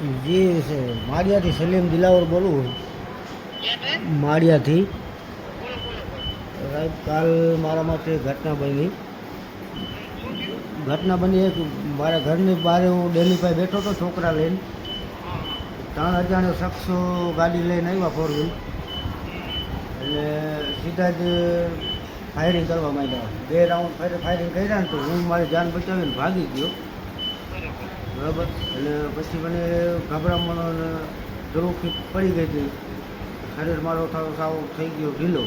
જી છે, માળિયાથી સલીમ દિલાવર બોલું માળિયાથી. સાહેબ, કાલ મારા માટે ઘટના બની. ઘટના બની એક, મારા ઘરની બહાર હું ડેલી પાસે બેઠો હતો છોકરા લઈને. ત્રણ અજાણ્યો શખ્સો ગાડી લઈને આવ્યા ફોર વ્હીલ એટલે સીધા જ ફાયરિંગ કરવા માંડ્યા. બે રાઉન્ડ ફાયરિંગ કર્યા ને તો હું મારી જાન બચાવીને ભાગી ગયો. બરાબર? એટલે પછી મને ગભરામણ જરૂરથી પડી ગઈ હતી. શરીર મારો થોડો સાવ થઈ ગયો, ઢીલો.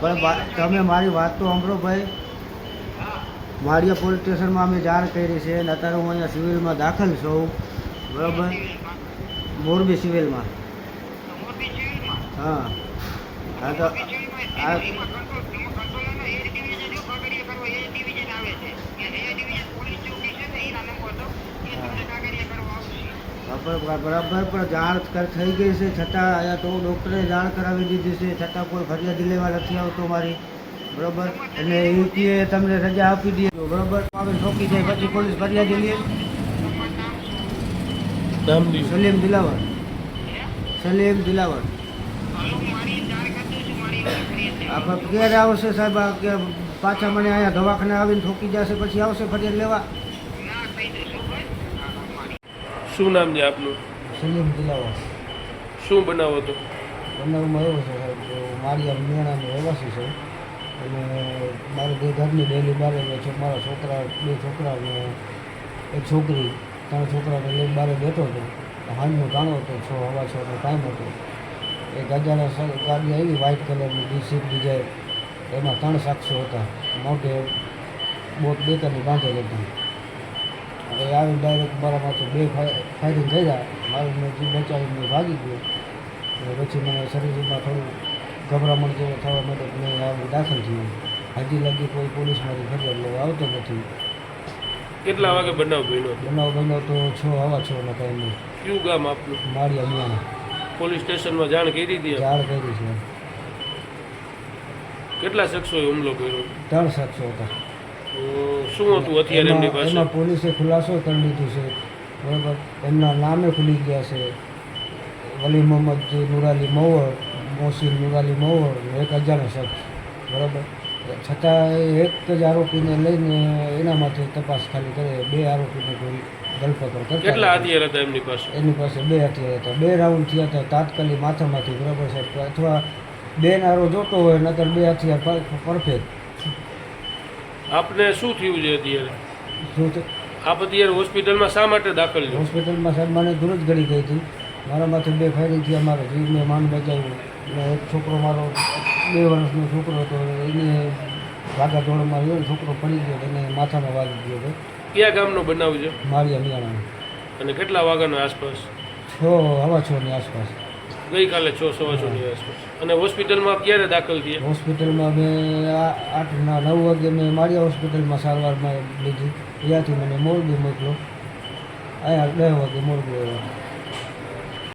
પણ તમે મારી વાત તો સાંભળો ભાઈ. વાડિયા પોલીસ સ્ટેશનમાં અમે જાણ કરી છે અને અત્યારે હું અહીંયા સિવિલમાં દાખલ છું. બરાબર? મોરબી સિવિલમાં. હા. હા તો જાણ થઈ ગઈ છે છતાં અહીંયા તો ડૉક્ટરે જાણ કરાવી દીધી છે છતાં કોઈ ફરિયાદ લેવા નથી આવતો મારી. બરાબર? એટલે યુપીએ તમને રજા આપી દે બરાબર? આવે ઠોકી જાય પછી પોલીસ ફરિયાદ લે. સલીમ દિલાવર. સલીમ દિલાવર. આપણે ક્યારે આવશે સાહેબ? પાછા મને અહીંયા દવાખાને આવીને ઠોકી જશે પછી આવશે ફરિયાદ લેવા? શું નામ છે આપનું? સલીમ દિલાવાસ શું બનાવો તો? બનાવમાં એવો છે સાહેબ હું માળિયા મેણાનો રહેવાસી છે. અને મારે બે ઘરની ડેલી બારે છે મારા છોકરા બે છોકરા ને એક છોકરી ત્રણ છોકરાને લઈને બારે બેઠો હતો હાલનું ગાણો હતો છ હવા છો નો ટાઈમ હતો. એ ગાજાના ગાડી આવી વ્હાઇટ કલરની ડીસીપ ડિઝાઇન એમાં ત્રણ સાક્ષો હતા. મોઢે બોટ બેકાની બાંધેલ હતી. હવે આવી ડાયરેક્ટ મારા માથે બે ફાય- ફાયરિંગ કર્યા મારું મેં જીવ મેં ભાગી ગયો. અને પછી મને શરીરમાં થોડું ગભરામણ જેવો થવા માટે મેં આવી દાખલ થયું હજી લગી કોઈ પોલીસમાંથી ફરિયાદ લેવા આવતો નથી. કેટલા વાગે બનાવ બન્યો બનાવ બન્યો તો છ હવા છ ના નહીં કયું ગામ આપનું? માળિયા મિયાણા પોલીસ સ્ટેશનમાં જાણ કરી હતી જાણ કરી છે. કેટલા શખ્સોએ હુમલો કર્યો? ત્રણ શખ્સો હતા. શું હતું અત્યારે એમની પાસે? એમાં પોલીસે ખુલાસો કરી લીધો છે. બરાબર? એમના નામે ખુલી ગયા છે. વલી મોહમ્મદ નુરાલી મોવર મોસીન નુરાલી મોવર એક અજાણ્યો શખ્સ. બરાબર? છતાં એક જ આરોપીને લઈને એનામાંથી તપાસ ખાલી કરે. બે આરોપીને કોઈ ધરપકડ કરતા કેટલા. હથિયાર હતા એમની પાસે? એની પાસે બે હથિયાર હતા. બે રાઉન્ડ થયા હતા તાત્કાલિક માથામાંથી. બરાબર સાહેબ? અથવા બે નારો જોતો હોય નકર બે હથિયાર પરફેક્ટ. આપને શું થયું છે અત્યારે? શું છે? આપ અત્યારે હોસ્પિટલમાં શા માટે દાખલ છો? હોસ્પિટલમાં સાહેબ મને દૂર જ ગળી ગઈ હતી. મારા માથે બે ફાયરિંગ થયા મારા જીવને માન બચાવ્યું. અને એક છોકરો મારો બે વર્ષનો છોકરો હતો એને વાગા ધોળમાં રહ્યો ને છોકરો પડી ગયો એને માથામાં વાગી ગયો હતો. કયા ગામનો બનાવ છે? મારી અમિયાણા અને કેટલા વાગ્યાનો આસપાસ? છ હવા છની આસપાસ. ગઈકાલે છ, સવા છની આસપાસ. અને હોસ્પિટલમાં ક્યારે દાખલ થયા? હોસ્પિટલમાં મેં આઠના નવ વાગે મેં માળિયા હોસ્પિટલમાં સારવારમાં લીધી. ત્યાંથી મને મોરબી મોકલો. અહીંયા બે વાગે મોરબી આવ્યા.